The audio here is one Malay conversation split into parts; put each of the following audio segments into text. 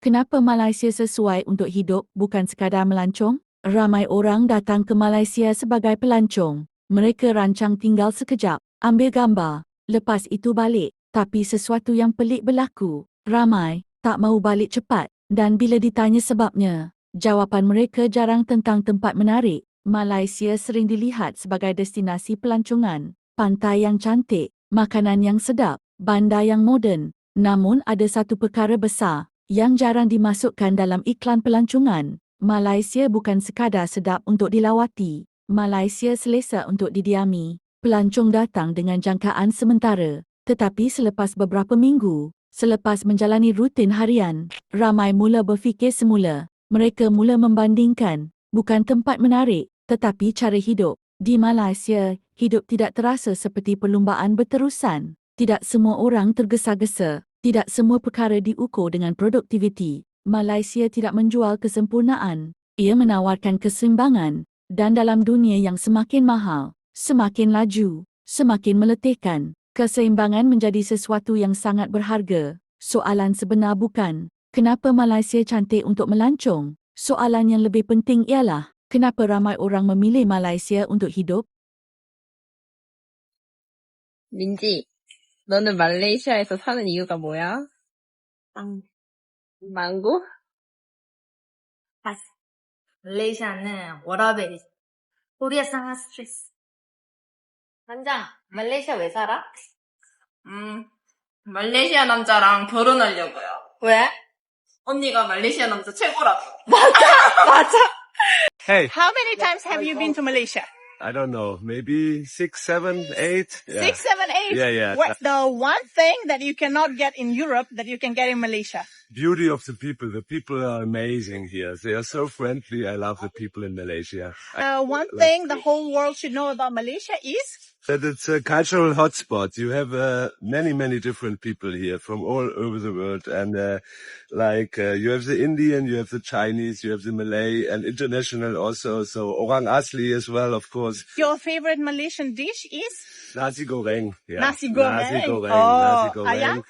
Kenapa Malaysia sesuai untuk hidup bukan sekadar melancong? Ramai orang datang ke Malaysia sebagai pelancong. Mereka rancang tinggal sekejap, ambil gambar, lepas itu balik. Tapi sesuatu yang pelik berlaku. Ramai tak mahu balik cepat dan bila ditanya sebabnya, jawapan mereka jarang tentang tempat menarik. Malaysia sering dilihat sebagai destinasi pelancongan, pantai yang cantik, makanan yang sedap, bandar yang moden. Namun ada satu perkara besar yang jarang dimasukkan dalam iklan pelancongan. Malaysia bukan sekadar sedap untuk dilawati. Malaysia selesa untuk didiami. Pelancong datang dengan jangkaan sementara. Tetapi selepas beberapa minggu, selepas menjalani rutin harian, ramai mula berfikir semula. Mereka mula membandingkan, bukan tempat menarik, tetapi cara hidup. Di Malaysia, hidup tidak terasa seperti perlumbaan berterusan. Tidak semua orang tergesa-gesa. Tidak semua perkara diukur dengan produktiviti. Malaysia tidak menjual kesempurnaan. Ia menawarkan keseimbangan. Dan dalam dunia yang semakin mahal, semakin laju, semakin meletihkan, keseimbangan menjadi sesuatu yang sangat berharga. Soalan sebenar bukan, kenapa Malaysia cantik untuk melancong? Soalan yang lebih penting ialah, kenapa ramai orang memilih Malaysia untuk hidup? 민지, 너는 말레이시아에서 사는 이유가 뭐야? 빵. 망고? 말레이시아는 워라벨이 코리아 상하 스트레스. 반장, 말레이시아 왜 살아? 음, 말레이시아 남자랑 결혼하려고요. 왜? 언니가 말레이시아 남자 최고라고. 맞아. Hey, How many times have you been to Malaysia? I don't know, maybe six, seven, eight. Yeah. Six, seven, eight. Yeah, yeah. What's the one thing that you cannot get in Europe that you can get in Malaysia? Beauty of the people. The people are amazing here. They are so friendly. I love the people in Malaysia. Uh, one like- thing the whole world should know about Malaysia is That it's a cultural hotspot. You have uh, many, many different people here from all over the world, and uh, like uh, you have the Indian, you have the Chinese, you have the Malay, and international also. So orang asli as well, of course. your favorite Malaysian dish is Nasi goreng. Yeah. Nasi goreng. Nasi goreng. Oh, Nasi goreng. ayam?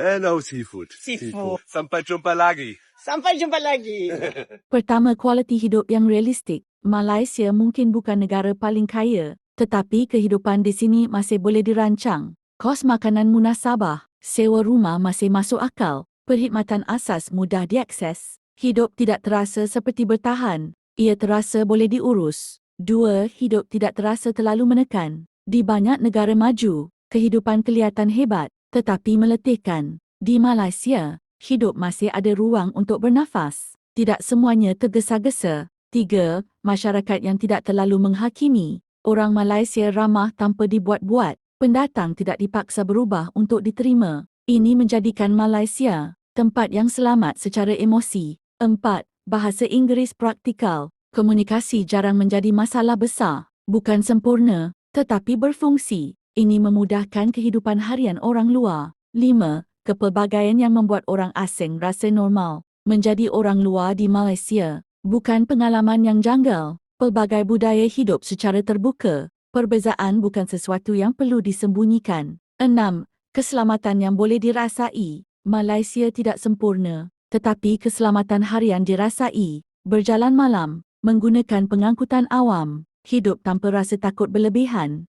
Uh, no seafood. Seafood. Sampai jumpa lagi. sampai jumpa lagi. Pertama, kualiti hidup yang realistik. Malaysia mungkin bukan negara paling kaya, tetapi kehidupan di sini masih boleh dirancang. Kos makanan munasabah, sewa rumah masih masuk akal, perkhidmatan asas mudah diakses. Hidup tidak terasa seperti bertahan, ia terasa boleh diurus. Dua, hidup tidak terasa terlalu menekan. Di banyak negara maju, kehidupan kelihatan hebat, tetapi meletihkan. Di Malaysia, hidup masih ada ruang untuk bernafas. Tidak semuanya tergesa-gesa. Tiga, masyarakat yang tidak terlalu menghakimi. Orang Malaysia ramah tanpa dibuat-buat. Pendatang tidak dipaksa berubah untuk diterima. Ini menjadikan Malaysia tempat yang selamat secara emosi. Empat, bahasa Inggeris praktikal. Komunikasi jarang menjadi masalah besar. Bukan sempurna, tetapi berfungsi. Ini memudahkan kehidupan harian orang luar. Lima, kepelbagaian yang membuat orang asing rasa normal. Menjadi orang luar di Malaysia bukan pengalaman yang janggal. Pelbagai budaya hidup secara terbuka. Perbezaan bukan sesuatu yang perlu disembunyikan. Enam, keselamatan yang boleh dirasai. Malaysia tidak sempurna, tetapi keselamatan harian dirasai. Berjalan malam, menggunakan pengangkutan awam, hidup tanpa rasa takut berlebihan.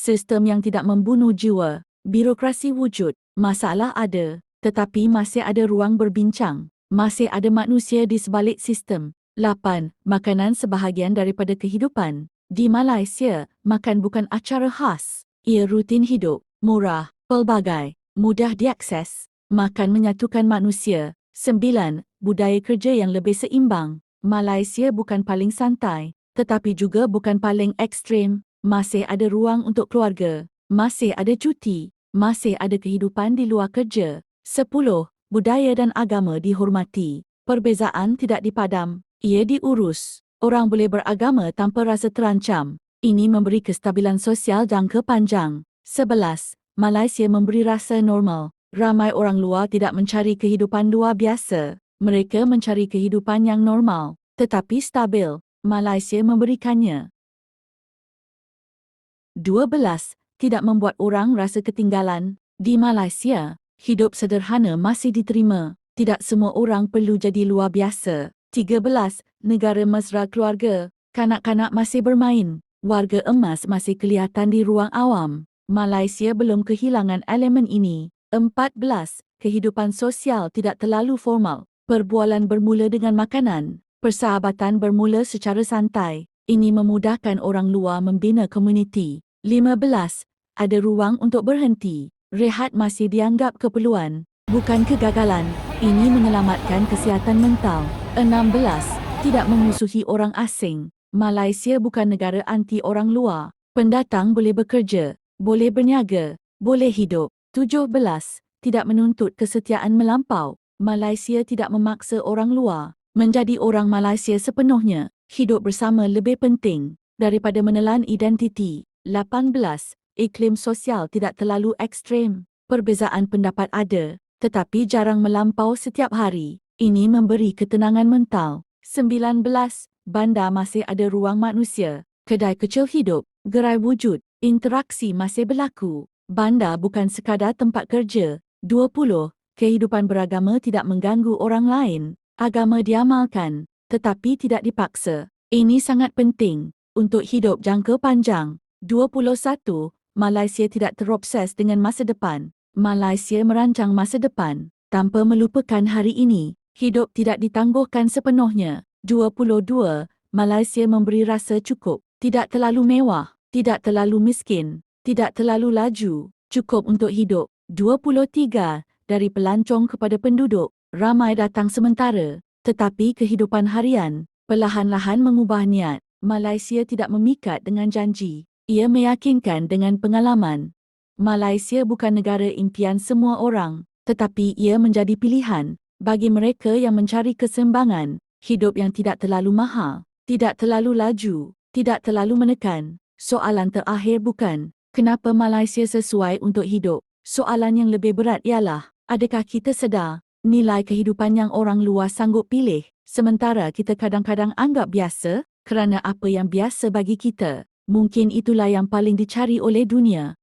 Sistem yang tidak membunuh jiwa. Birokrasi wujud, masalah ada, tetapi masih ada ruang berbincang. Masih ada manusia di sebalik sistem. 8. Makanan sebahagian daripada kehidupan. Di Malaysia, makan bukan acara khas. Ia rutin hidup, murah, pelbagai, mudah diakses. Makan menyatukan manusia. 9. Budaya kerja yang lebih seimbang. Malaysia bukan paling santai, tetapi juga bukan paling ekstrim. Masih ada ruang untuk keluarga. Masih ada cuti. Masih ada kehidupan di luar kerja. 10. Budaya dan agama dihormati. Perbezaan tidak dipadam. Ia diurus. Orang boleh beragama tanpa rasa terancam. Ini memberi kestabilan sosial jangka panjang. 11. Malaysia memberi rasa normal. Ramai orang luar tidak mencari kehidupan luar biasa. Mereka mencari kehidupan yang normal, tetapi stabil. Malaysia memberikannya. 12. Tidak membuat orang rasa ketinggalan. Di Malaysia, hidup sederhana masih diterima. Tidak semua orang perlu jadi luar biasa. 13. Negara mesra keluarga. Kanak-kanak masih bermain. Warga emas masih kelihatan di ruang awam. Malaysia belum kehilangan elemen ini. 14. Kehidupan sosial tidak terlalu formal. Perbualan bermula dengan makanan. Persahabatan bermula secara santai. Ini memudahkan orang luar membina komuniti. 15. Ada ruang untuk berhenti. Rehat masih dianggap keperluan, bukan kegagalan. Ini menyelamatkan kesihatan mental. 16. Tidak memusuhi orang asing. Malaysia bukan negara anti orang luar. Pendatang boleh bekerja, boleh berniaga, boleh hidup. 17. Tidak menuntut kesetiaan melampau. Malaysia tidak memaksa orang luar menjadi orang Malaysia sepenuhnya. Hidup bersama lebih penting daripada menelan identiti. 18. Iklim sosial tidak terlalu ekstrem. Perbezaan pendapat ada, tetapi jarang melampau setiap hari. Ini memberi ketenangan mental. 19. Bandar masih ada ruang manusia. Kedai kecil hidup, gerai wujud, interaksi masih berlaku. Bandar bukan sekadar tempat kerja. 20. Kehidupan beragama tidak mengganggu orang lain. Agama diamalkan, tetapi tidak dipaksa. Ini sangat penting untuk hidup jangka panjang. 21. Malaysia tidak terobses dengan masa depan. Malaysia merancang masa depan tanpa melupakan hari ini. Hidup tidak ditangguhkan sepenuhnya. 22. Malaysia memberi rasa cukup. Tidak terlalu mewah, tidak terlalu miskin, tidak terlalu laju. Cukup untuk hidup. 23. Dari pelancong kepada penduduk, ramai datang sementara. Tetapi kehidupan harian, perlahan-lahan mengubah niat. Malaysia tidak memikat dengan janji. Ia meyakinkan dengan pengalaman. Malaysia bukan negara impian semua orang, tetapi ia menjadi pilihan bagi mereka yang mencari kesembangan, hidup yang tidak terlalu mahal, tidak terlalu laju, tidak terlalu menekan. Soalan terakhir bukan, kenapa Malaysia sesuai untuk hidup? Soalan yang lebih berat ialah, adakah kita sedar nilai kehidupan yang orang luar sanggup pilih, sementara kita kadang-kadang anggap biasa kerana apa yang biasa bagi kita, mungkin itulah yang paling dicari oleh dunia.